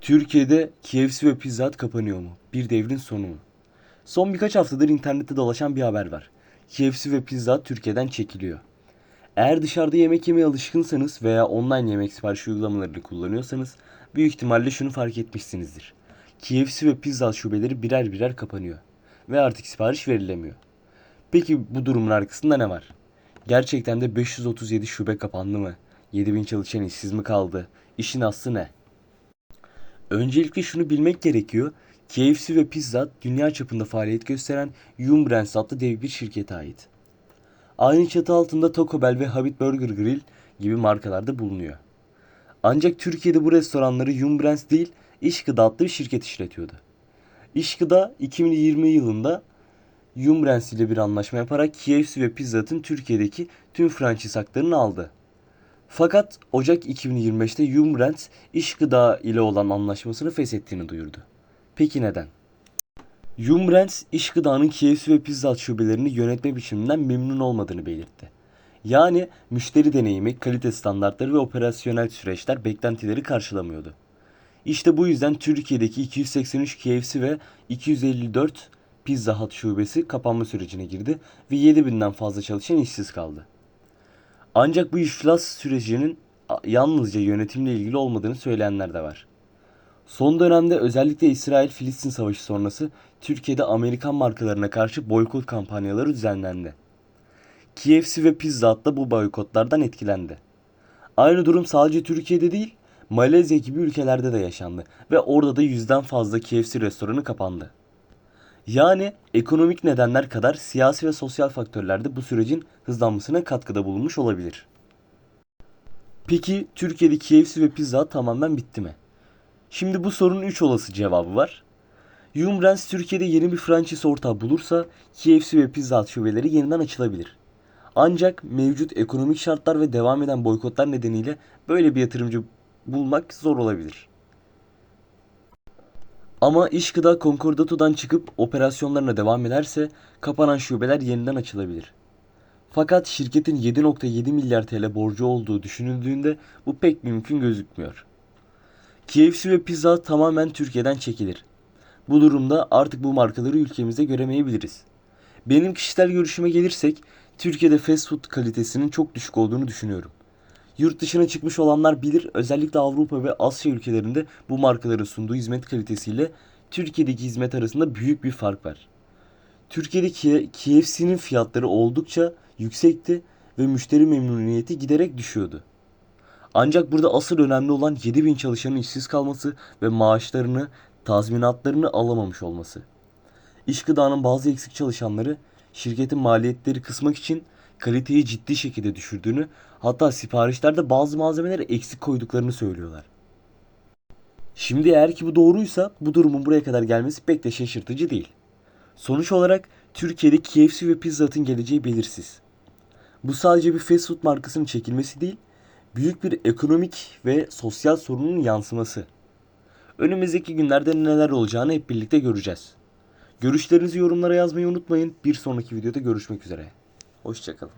Türkiye'de KFC ve Pizza Hut kapanıyor mu? Bir devrin sonu mu? Son birkaç haftadır internette dolaşan bir haber var. KFC ve Pizza Hut Türkiye'den çekiliyor. Eğer dışarıda yemek yemeye alışkınsanız veya online yemek sipariş uygulamalarını kullanıyorsanız büyük ihtimalle şunu fark etmişsinizdir. KFC ve Pizza Hut şubeleri birer birer kapanıyor ve artık sipariş verilemiyor. Peki bu durumun arkasında ne var? Gerçekten de 537 şube kapandı mı? 7000 çalışan işsiz mi kaldı? İşin aslı ne? Öncelikle şunu bilmek gerekiyor. KFC ve Pizza dünya çapında faaliyet gösteren Yum Brands adlı dev bir şirkete ait. Aynı çatı altında Taco Bell ve Habit Burger Grill gibi markalarda bulunuyor. Ancak Türkiye'de bu restoranları Yum Brands değil, İşgıda adlı bir şirket işletiyordu. İşgıda 2020 yılında Yum Brands ile bir anlaşma yaparak KFC ve Pizza Hut'ın Türkiye'deki tüm franchise haklarını aldı. Fakat Ocak 2025'te Yum Brands iş gıda ile olan anlaşmasını feshettiğini duyurdu. Peki neden? Brands iş gıdanın KFC ve Pizza Hut şubelerini yönetme biçiminden memnun olmadığını belirtti. Yani müşteri deneyimi, kalite standartları ve operasyonel süreçler beklentileri karşılamıyordu. İşte bu yüzden Türkiye'deki 283 KFC ve 254 Pizza Hut şubesi kapanma sürecine girdi ve 7000'den fazla çalışan işsiz kaldı. Ancak bu iflas sürecinin yalnızca yönetimle ilgili olmadığını söyleyenler de var. Son dönemde özellikle İsrail-Filistin savaşı sonrası Türkiye'de Amerikan markalarına karşı boykot kampanyaları düzenlendi. KFC ve Pizza Hut da bu boykotlardan etkilendi. Aynı durum sadece Türkiye'de değil, Malezya gibi ülkelerde de yaşandı ve orada da yüzden fazla KFC restoranı kapandı. Yani ekonomik nedenler kadar siyasi ve sosyal faktörler de bu sürecin hızlanmasına katkıda bulunmuş olabilir. Peki Türkiye'de KFC ve Pizza tamamen bitti mi? Şimdi bu sorunun 3 olası cevabı var. Yum Brands Türkiye'de yeni bir franchise ortağı bulursa KFC ve Pizza Hut şubeleri yeniden açılabilir. Ancak mevcut ekonomik şartlar ve devam eden boykotlar nedeniyle böyle bir yatırımcı bulmak zor olabilir. Ama iş gıda konkordatodan çıkıp operasyonlarına devam ederse kapanan şubeler yeniden açılabilir. Fakat şirketin 7.7 milyar TL borcu olduğu düşünüldüğünde bu pek mümkün gözükmüyor. KFC ve Pizza tamamen Türkiye'den çekilir. Bu durumda artık bu markaları ülkemizde göremeyebiliriz. Benim kişisel görüşüme gelirsek Türkiye'de fast food kalitesinin çok düşük olduğunu düşünüyorum. Yurt dışına çıkmış olanlar bilir özellikle Avrupa ve Asya ülkelerinde bu markaların sunduğu hizmet kalitesiyle Türkiye'deki hizmet arasında büyük bir fark var. Türkiye'deki KFC'nin fiyatları oldukça yüksekti ve müşteri memnuniyeti giderek düşüyordu. Ancak burada asıl önemli olan 7000 çalışanın işsiz kalması ve maaşlarını, tazminatlarını alamamış olması. İş gıdanın bazı eksik çalışanları şirketin maliyetleri kısmak için kaliteyi ciddi şekilde düşürdüğünü, hatta siparişlerde bazı malzemeleri eksik koyduklarını söylüyorlar. Şimdi eğer ki bu doğruysa bu durumun buraya kadar gelmesi pek de şaşırtıcı değil. Sonuç olarak Türkiye'de KFC ve Pizza Hut'ın geleceği belirsiz. Bu sadece bir fast food markasının çekilmesi değil, büyük bir ekonomik ve sosyal sorunun yansıması. Önümüzdeki günlerde neler olacağını hep birlikte göreceğiz. Görüşlerinizi yorumlara yazmayı unutmayın. Bir sonraki videoda görüşmek üzere. Hoşçakalın.